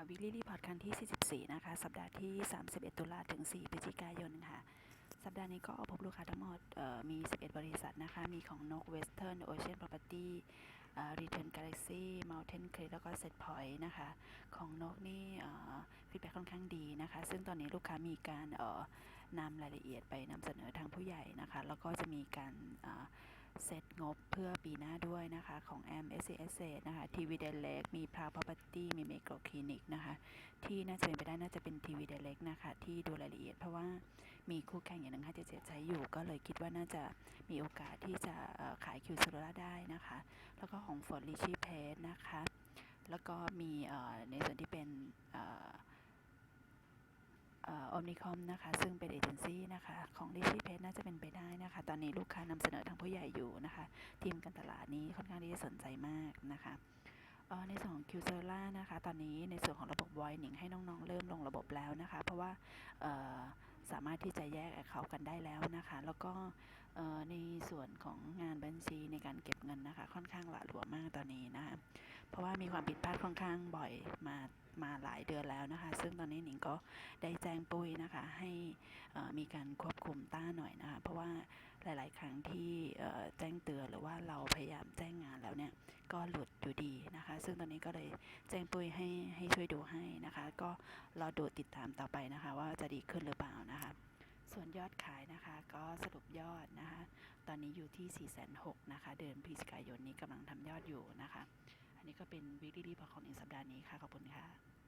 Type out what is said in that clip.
ค่ะวิกฤตรีพอร์ตครั้งที่ 44 นะคะ สัปดาห์ที่ 31 ตุลาถึง 4 พฤศจิกายนค่ะ สัปดาห์นี้ก็พบลูกค้าทั้งหมดมี 11 บริษัทนะคะ มีของนก Western Ocean Property Return Galaxy Mountain Crest แล้วก็ Set Point นะคะ ของนกนี่ฟีดแบ็ค่อนข้างดีนะคะ ซึ่งตอนนี้ลูกค้ามีการนำรายละเอียดไปนำเสนอทางผู้ใหญ่นะคะ แล้วก็จะมีการ เซตงบเพื่อปีหน้าด้วยนะคะของ M S C S นะคะ TV Direct มี p r a Property มี Micro Clinic นะคะที่น่าจะเป็นไปได้น่าจะเป็น TV Direct นะคะที่ดูรายละเอียดเพราะว่ามีคู่แข่งอย่างหนึ่งค่ะจะเจ็ใช้อยู่ ก็เลยคิดว่าน่าจะมีโอกาสที่จะขายคิวโซล่าได้นะคะ แล้วก็ของ Ford r i c h i p a c e นะคะแล้วก็มีในส่วนที่เป็นออมนิคอมนะคะ ซึ่งเป็นเอเจนซี่นะคะ ของ r i c h i p a c e น่เป็นไปได้ นนี้ลูกค้านำเสนอทางผู้ใหญ่อยู่นะคะ ทีมการตลาดนี้ค่อนข้างที่จะสนใจมากนะคะในส่วนของ q s e r a นะคะ ตอนนี้ในส่วนของระบบ Voice ให้น้องๆ เริ่มลงระบบแล้วนะคะ เพราะว่าสามารถที่จะแยกเขากันได้แล้วนะคะ แล้วก็ในส่วนของงานบัญชีในการเก็บเงินนะคะ ค่อนข้างหละหลวมมากตอนนี้นะคะเพราะว่ามีความผิดพลาดค่อนข้างบ่อยมามาหลายเดือนแล้วนะคะ ซึ่งตอนนี้หนิงก็ได้แจ้งปุ้ยนะคะ ให้มีการควบคุมต้าหน่อยนะคะ เพราะว่า หลาย ๆ ครั้งที่เอ่อแจ้งเตือนหรือว่าเราพยายามแจ้งงานแล้วเนี่ยก็หลุดอยู่ดีนะคะ ซึ่งตอนนี้ก็เลยแจ้งปุ้ยให้ให้ช่วยดูให้นะคะ ก็รอดูติดตามต่อไปนะคะ ว่าจะดีขึ้นหรือเปล่านะคะส่วนยอดขายนะคะก็สรุปยอดนะคะ ตอนนี้อยู่ที่ 4 6 0 0 0นะคะ เดือนพฤศจิกายนนี้กำลังทำยอดอยู่นะคะ อันนี้ก็เป็นวิกฤตรีพอร์ตของในสัปดาห์นี้ค่ะ ขอบคุณค่ะ